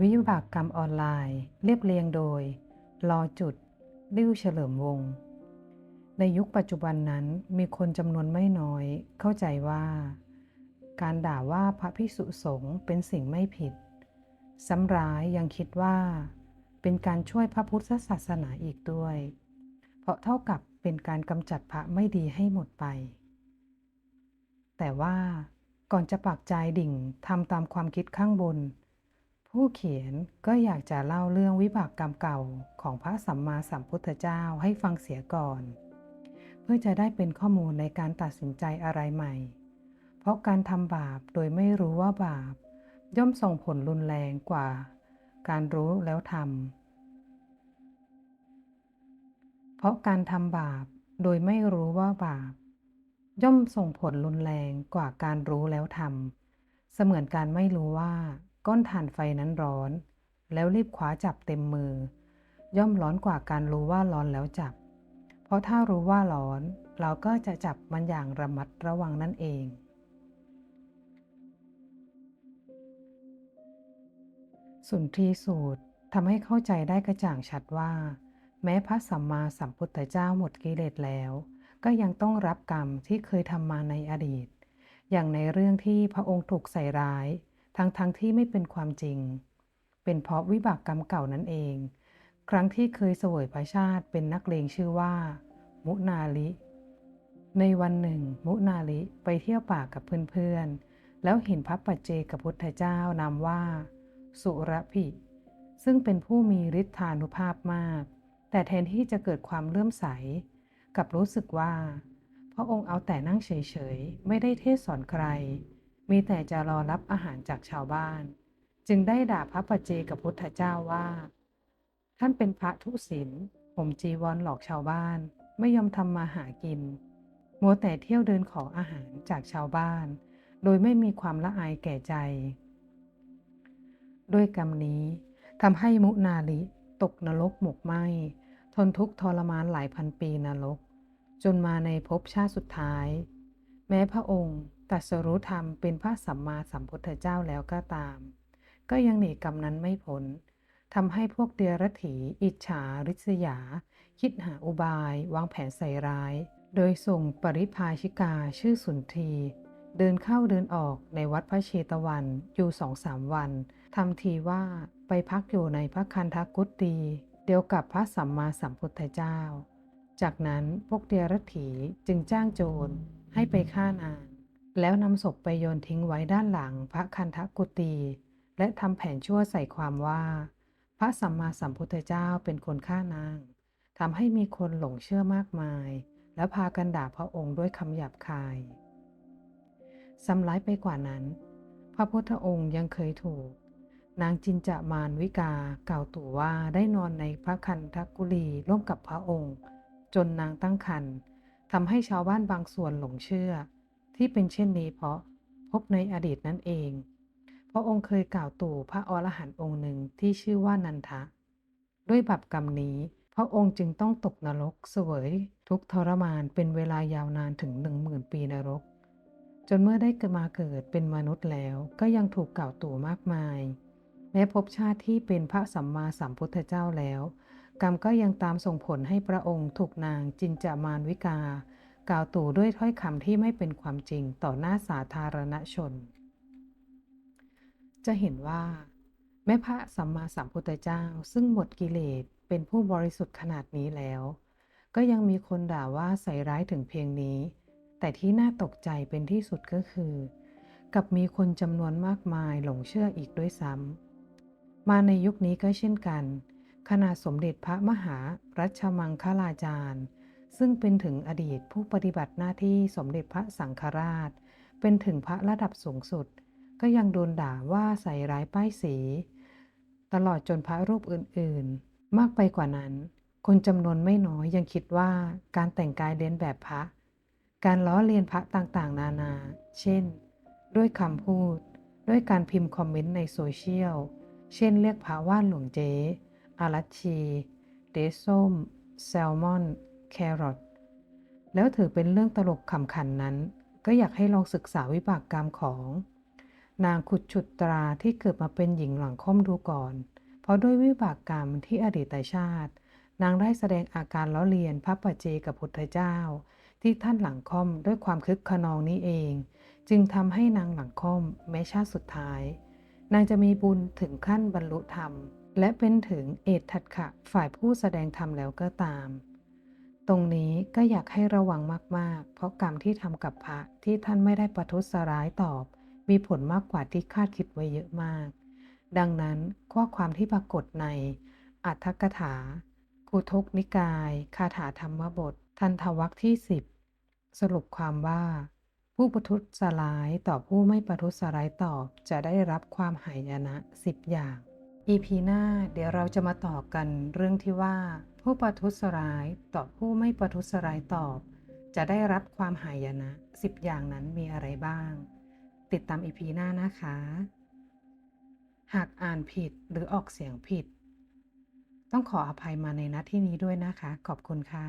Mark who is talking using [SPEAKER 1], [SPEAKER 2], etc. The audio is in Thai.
[SPEAKER 1] วิบากกรรมออนไลน์เรียบเรียงโดยรอจุดลิ้วเฉลิมวง ในยุคปัจจุบันนั้นมีคนจำนวนไม่น้อย เข้าใจว่า การด่าว่าพระพิสุสงฆ์เป็นสิ่งไม่ผิด ซ้ำร้ายยังคิดว่า เป็นการช่วยพระพุทธศาสนาอีกด้วย เพราะเท่ากับเป็นการกำจัดพระไม่ดีให้หมดไป แต่ว่าก่อนจะปักใจดิ่งทำตามความคิดข้างบน ผู้เขียนก็อยากจะเล่าเรื่องวิบากกรรมเก่าของพระสัมมาสัมพุทธเจ้าให้ฟังเสียก่อน เพื่อจะได้เป็นข้อมูลในการตัดสินใจอะไรใหม่ เพราะการทำบาปโดยไม่รู้ว่าบาป ย่อมส่งผลรุนแรงกว่า การรู้แล้วทำเพราะการทำบาปโดยไม่รู้ว่าบาป ย่อมส่งผลรุนแรงกว่าการรู้แล้วทำเสมือนการไม่รู้ว่า ก้อนถ่านไฟนั้นร้อน แล้วรีบคว้าจับเต็มมือ ย่อมร้อนกว่าการรู้ว่าร้อนแล้วจับ เพราะถ้ารู้ว่าร้อน เราก็จะจับมันอย่างระมัดระวังนั่นเองสุนทรีสูตรทำให้เข้าใจได้กระจ่างชัดว่า แม้พระสัมมาสัมพุทธเจ้าหมดกิเลสแล้ว ก็ยังต้องรับกรรมที่เคยทำมาในอดีต อย่างในเรื่องที่พระองค์ถูกใส่ร้าย ทั้งๆทที่ไม่เป็นความจริง เป็นเพราะวิบากกรรมเก่านั่นเอง ครั้งที่เคยเสวยพระชาติเป็นนักเลงชื่อว่า มุนาลิ ในวันหนึ่ง มุนาลิไปเที่ยวป่ากับเพื่อนๆ แล้วเห็นพระปัจเจกพุทธเจ้านามว่า สุรพิ ซึ่งเป็นผู้มีฤทธานุภาพมาก แต่แทนที่จะเกิดความเลื่อมใส กับรู้สึกว่า พระองค์เอาแต่นั่งเฉยๆ ไม่ได้เทศสอนใคร มีแต่จะรอรับอาหารจากชาวบ้าน จึงได้ด่าพระปัจเจกพุทธเจ้าว่า ท่านเป็นพระทุศีลผมจีวรหลอกชาวบ้าน ไม่ยอมทำมาหากิน มัวแต่เที่ยวเดินขออาหารจากชาวบ้าน โดยไม่มีความละอายแก่ใจ ด้วยกรรมนี้ทำให้มุนาลิตกนรกหมกไหมทนทุกข์ทรมานหลายพันปีนรก จนมาในภพชาติสุดท้าย แม้พระองค์ ตรัสรู้ธรรมเป็นพระสัมมาสัมพุทธเจ้าแล้วก็ตาม ก็ยังหนีกรรมนั้นไม่พ้นทำให้พวกเดียรถีอิจฉาริษยา คิดหาอุบาย วางแผนใส่ร้าย โดยส่งปริพาชิกาชื่อสุนที เดินเข้าเดินออกในวัดพระเชตวัน อยู่สองสามวันทำทีว่าไปพักอยู่ในพระคันธกุฏีเดียวกับพระสัมมาสัมพุทธเจ้า จากนั้นพวกเดียรถีจึงจ้างโจรให้ไปฆ่านาง แล้วนำศพไปโยนทิ้งไว้ด้านหลังพระคันธกุฏีและทำแผนชั่วใส่ความว่า พระสัมมาสัมพุทธเจ้าเป็นคนฆ่านางทำให้มีคนหลงเชื่อมากมาย และพากันด่าพระองค์ด้วยคำหยาบคายซ้ำร้ายไปกว่านั้น พระพุทธองค์ยังเคยถูก นางจินจามานวิกากล่าวตู่ว่าได้นอนในพระคันธกุลีร่วมกับพระองค์ จนนางตั้งครรภ์ทำให้ชาวบ้านบางส่วนหลงเชื่อ ที่เป็นเช่นนี้เพราะพบในอดีตนั่นเอง พระองค์เคยกล่าวตู่พระอรหันต์องค์หนึ่งที่ชื่อว่านันทะ ด้วยบาปกรรมนี้ พระองค์จึงต้องตกนรกเสวยทุกทรมานเป็นเวลายาวนานถึงหนึ่งหมื่นปีนรก จนเมื่อได้เกิดมาเกิดเป็นมนุษย์แล้วก็ยังถูกกล่าวตู่มากมายแม้ภพชาติที่เป็นพระสัมมาสัมพุทธเจ้าแล้ว กรรมก็ยังตามส่งผลให้พระองค์ถูกนางจินจามานวิกา กล่าวตู่ด้วยถ้อยคำที่ไม่เป็นความจริงต่อหน้าสาธารณชน จะเห็นว่า แม้พระสัมมาสัมพุทธเจ้าซึ่งหมดกิเลสเป็นผู้บริสุทธิ์ขนาดนี้แล้ว ก็ยังมีคนด่าว่าใส่ร้ายถึงเพียงนี้ แต่ที่น่าตกใจเป็นที่สุดก็คือ กับมีคนจำนวนมากมายหลงเชื่ออีกด้วยซ้ำมาในยุคนี้ก็เช่นกันขณะสมเด็จพระมหารัชมังคลาจารย์ ซึ่งเป็นถึงอดีตผู้ปฏิบัติหน้าที่สมเด็จพระสังฆราช เป็นถึงพระระดับสูงสุด ก็ยังโดนด่าว่าใส่ร้ายป้ายสี ตลอดจนพระรูปอื่นๆ มากไปกว่านั้น คนจำนวนไม่น้อยยังคิดว่าการแต่งกายเลียนแบบพระ การล้อเลียนพระต่างๆ นานา เช่น ด้วยคำพูด ด้วยการพิมพ์คอมเมนต์ในโซเชียล เช่น เรียกพระว่าหลวงเจ๊อารัชชีเดซส้ม แซลมอน แครอทแล้วถือเป็นเรื่องตลกขำขันนั้น ก็อยากให้ลองศึกษาวิบากกรรมของ นางขุดฉุดตราที่เกิดมาเป็นหญิงหลังค่อมดูก่อน เพราะด้วยวิบากกรรมที่อดีตชาติ นางได้แสดงอาการล้อเลียนพระปัจเจกับพุทธเจ้า ที่ท่านหลังค่อมด้วยความคึกขนองนี้เอง จึงทำให้นางหลังค่อมแม้ชาติสุดท้าย นางจะมีบุญถึงขั้นบรรลุธรรม และเป็นถึงเอตทัตขะฝ่ายผู้แสดงธรรมแล้วก็ตาม ตรงนี้ก็อยากให้ระวังมากๆ เพราะกรรมที่ทำกับพระที่ท่านไม่ได้ประทุษร้ายตอบ มีผลมากกว่าที่คาดคิดไว้เยอะมาก ดังนั้นข้อความที่ปรากฏใน อัตถกถาคุทกนิกาย คาถาธรรมบท ทันทวักที่10สรุปความว่า ผู้ประทุษร้ายต่อผู้ไม่ประทุษร้ายตอบจะได้รับความหายนะสิบอย่าง EP หน้าเดี๋ยวเราจะมาต่อกันเรื่องที่ว่า ผู้ประทุษร้ายต่อผู้ไม่ประทุษร้ายตอบ จะได้รับความหายนะสิบอย่างนั้นมีอะไรบ้าง ติดตามอีพีหน้านะคะ หากอ่านผิดหรือออกเสียงผิด ต้องขออภัยมาในนัดที่นี้ด้วยนะคะ ขอบคุณค่ะ